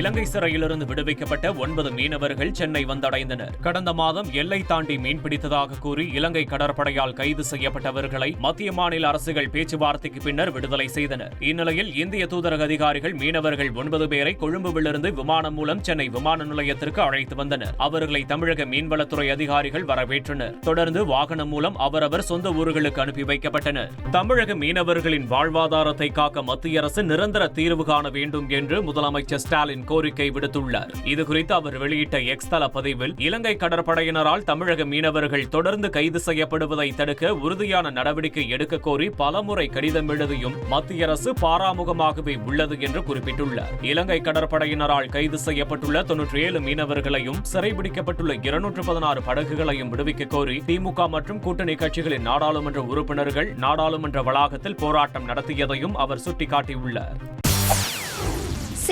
இலங்கை சிறையிலிருந்து விடுவிக்கப்பட்ட ஒன்பது மீனவர்கள் சென்னை வந்தடைந்தனர். கடந்த மாதம் எல்லை தாண்டி மீன்பிடித்ததாக கூறி இலங்கை கடற்படையால் கைது செய்யப்பட்டவர்களை மத்திய மாநில அரசுகள் பேச்சுவார்த்தைக்கு பின்னர் விடுதலை செய்தனர். இந்நிலையில் இந்திய தூதரக அதிகாரிகள் மீனவர்கள் ஒன்பது பேரை கொழும்புவிலிருந்து விமானம் மூலம் சென்னை விமான நிலையத்திற்கு அழைத்து வந்தனர். அவர்களை தமிழக மீன்வளத்துறை அதிகாரிகள் வரவேற்றனர். தொடர்ந்து வாகனம் மூலம் அவரவர் சொந்த ஊர்களுக்கு அனுப்பி வைக்கப்பட்டனர். தமிழக மீனவர்களின் வாழ்வாதாரத்தை காக்க மத்திய அரசு நிரந்தர தீர்வு காண வேண்டும் என்று முதலமைச்சர் ஸ்டாலின் கோரிக்கை விடுத்துள்ளார். இதுகுறித்து அவர் வெளியிட்ட எக்ஸ் தள பதிவில் இலங்கை கடற்படையினரால் தமிழக மீனவர்கள் தொடர்ந்து கைது செய்யப்படுவதை தடுக்க உறுதியான நடவடிக்கை எடுக்க கோரி பலமுறை கடிதம் எழுதியும் மத்திய அரசு பாராமுகமாகவே உள்ளது என்று குறிப்பிட்டுள்ளார். இலங்கை கடற்படையினரால் கைது செய்யப்பட்டுள்ள தொன்னூற்றி ஏழு மீனவர்களையும் சிறைபிடிக்கப்பட்டுள்ள இருநூற்று பதினாறு படகுகளையும் விடுவிக்க கோரி திமுக மற்றும் கூட்டணி கட்சிகளின் நாடாளுமன்ற உறுப்பினர்கள் நாடாளுமன்ற வளாகத்தில் போராட்டம் நடத்தியதையும் அவர் சுட்டிக்காட்டியுள்ளார்.